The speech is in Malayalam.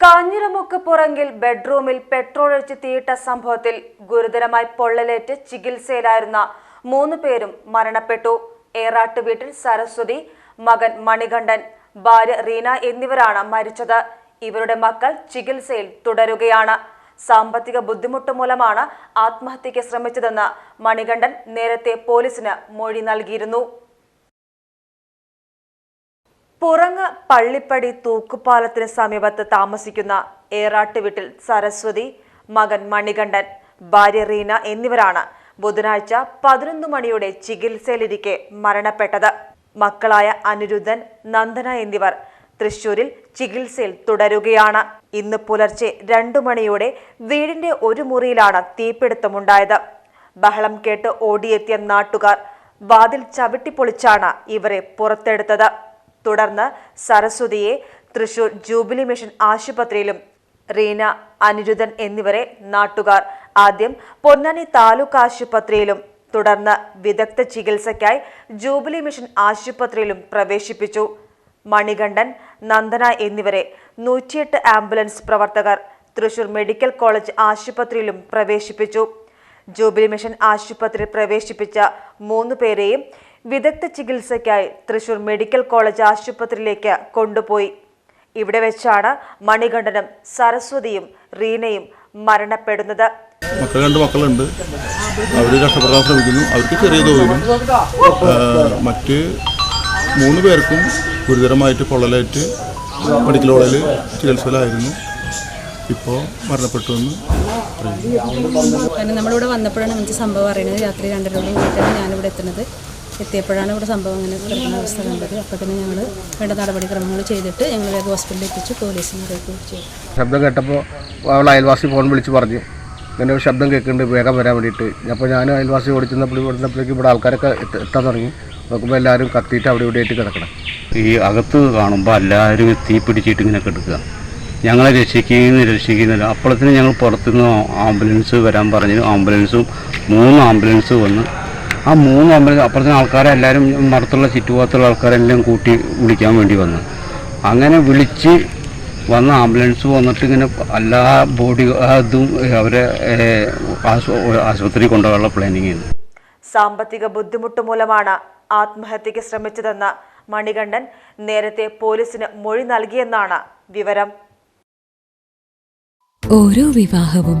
കാഞ്ഞിരമുക്ക് പുറങ്കിൽ ബെഡ്റൂമിൽ പെട്രോൾ ഒഴിച്ച് തീയിട്ട സംഭവത്തിൽ ഗുരുതരമായി പൊള്ളലേറ്റ് ചികിത്സയിലായിരുന്ന മൂന്ന് പേരും മരണപ്പെട്ടു. ഏറാട്ട് വീട്ടിൽ സരസ്വതി മകൻ മണികണ്ഠൻ ഭാര്യ റീന എന്നിവരാണ് മരിച്ചത്. ഇവരുടെ മക്കൾ ചികിത്സയിൽ തുടരുകയാണ്. സാമ്പത്തിക ബുദ്ധിമുട്ട് മൂലമാണ് ആത്മഹത്യയ്ക്ക് ശ്രമിച്ചതെന്ന് മണികണ്ഠൻ നേരത്തെ പോലീസിന് മൊഴി നൽകിയിരുന്നു. പുറങ്ങ് പള്ളിപ്പടി തൂക്കുപാലത്തിന് സമീപത്ത് താമസിക്കുന്ന ഏറാട്ട് വീട്ടിൽ സരസ്വതി മകൻ മണികണ്ഠൻ ഭാര്യ റീന എന്നിവരാണ് ബുധനാഴ്ച പതിനൊന്ന് മണിയോടെ ചികിത്സയിലിരിക്കെ മരണപ്പെട്ടത്. മക്കളായ അനിരുദ്ധൻ നന്ദന എന്നിവർ തൃശൂരിൽ ചികിത്സയിൽ തുടരുകയാണ്. ഇന്ന് പുലർച്ചെ രണ്ടു മണിയോടെ വീടിന്റെ ഒരു മുറിയിലാണ് തീപിടുത്തമുണ്ടായത്. ബഹളം കേട്ട് ഓടിയെത്തിയ നാട്ടുകാർ വാതിൽ ചവിട്ടിപ്പൊളിച്ചാണ് ഇവരെ പുറത്തെടുത്തത്. തുടർന്ന് സരസ്വതിയെ തൃശൂർ ജൂബിലി മിഷൻ ആശുപത്രിയിലും റീന അനിരുദ്ധൻ എന്നിവരെ നാട്ടുകാർ ആദ്യം പൊന്നാനി താലൂക്ക് ആശുപത്രിയിലും തുടർന്ന് വിദഗ്ധ ചികിത്സയ്ക്കായി ജൂബിലി മിഷൻ ആശുപത്രിയിലും പ്രവേശിപ്പിച്ചു. മണികണ്ഠൻ നന്ദന എന്നിവരെ നൂറ്റിയെട്ട് ആംബുലൻസ് പ്രവർത്തകർ തൃശൂർ മെഡിക്കൽ കോളേജ് ആശുപത്രിയിലും പ്രവേശിപ്പിച്ചു. ജൂബിലി മിഷൻ ആശുപത്രിയിൽ പ്രവേശിപ്പിച്ച മൂന്ന് പേരെയും വിദഗ്ധ ചികിത്സയ്ക്കായി തൃശൂർ മെഡിക്കൽ കോളേജ് ആശുപത്രിയിലേക്ക് കൊണ്ടുപോയി. ഇവിടെ വെച്ചാണ് മണികണ്ഠനും സരസ്വതിയും റീനയും മരണപ്പെടുന്നത്. മക്കൾ രണ്ട് മക്കളുണ്ട്. അവർ രക്ഷപ്പെടാൻ ശ്രമിക്കുന്നു. അവർക്ക് ചെറിയ തോതിലും മറ്റ് മൂന്ന് പേർക്കും ഗുരുതരമായിട്ട് പൊള്ളലേറ്റ് മെഡിക്കൽ കോളേജിൽ ചികിത്സയിലായിരുന്നു. ഇപ്പോൾ മരണപ്പെട്ടു എന്ന് പറയുന്നു. കാരണം നമ്മളിവിടെ വന്നപ്പോഴാണ് നമുക്ക് സംഭവം അറിയുന്നത് രാത്രി രണ്ടരയോടും കൂടിയിട്ടാണ് ഞാനിവിടെ എത്തുന്നത്. എത്തിയപ്പോഴാണ് ഇവിടെ സംഭവം അങ്ങനെ കിടക്കുന്ന അവസ്ഥ കണ്ടത്. അപ്പോൾ തന്നെ ഞങ്ങൾ വേണ്ട നടപടിക്രമങ്ങൾ ചെയ്തിട്ട് ഞങ്ങൾ വേഗം ഹോസ്പിറ്റലിൽ എത്തിച്ച് പോലീസിനെ അറിയിക്കുകയും ചെയ്തു. ശബ്ദം കേട്ടപ്പോൾ അവൾ അയൽവാസി ഫോൺ വിളിച്ച് പറഞ്ഞു. ഇങ്ങനെ ഒരു ശബ്ദം കേൾക്കുന്നുണ്ട് വേഗം വരാൻ വേണ്ടിയിട്ട്. അപ്പോൾ ഞാൻ അയൽവാസി ഓടിച്ചെന്നപ്പോൾ ഓടുന്നപ്പോഴേക്കും ഇവിടെ ആൾക്കാരൊക്കെ എത്താൻ തുടങ്ങി. നോക്കുമ്പോൾ എല്ലാവരും കത്തിയിട്ട് അവിടെ ഇവിടെ ആയിട്ട് കിടക്കണം. ഈ അകത്ത് കാണുമ്പോൾ എല്ലാവരും തീ പിടിച്ചിട്ട് ഇങ്ങനെ കിടക്കുക. ഞങ്ങളെ രക്ഷിക്കുന്നു രക്ഷിക്കുന്നില്ല. അപ്പോഴത്തേന് ഞങ്ങൾ പുറത്തുനിന്ന് ആംബുലൻസ് വരാൻ പറഞ്ഞു. ആംബുലൻസും മൂന്ന് ആംബുലൻസ് വന്ന് ആ മൂന്ന് അമ്പലം അപ്പുറത്തെ ആൾക്കാരെ എല്ലാവരും മറത്തുള്ള ചുറ്റുപാടത്തുള്ള ആൾക്കാരെല്ലാം കൂട്ടി വിളിക്കാൻ വേണ്ടി വന്നു. അങ്ങനെ വിളിച്ച് വന്ന ആംബുലൻസ് വന്നിട്ട് ഇങ്ങനെ എല്ലാ ബോഡി അതും അവരെ ആശുപത്രി കൊണ്ടുപോകാനുള്ള പ്ലാനിങ് ചെയ്യുന്നു. സാമ്പത്തിക ബുദ്ധിമുട്ട് മൂലമാണ് ആത്മഹത്യക്ക് ശ്രമിച്ചതെന്ന് മണികണ്ഠൻ നേരത്തെ പോലീസിന് മൊഴി നൽകിയെന്നാണ് വിവരം. ഓരോ വിവാഹവും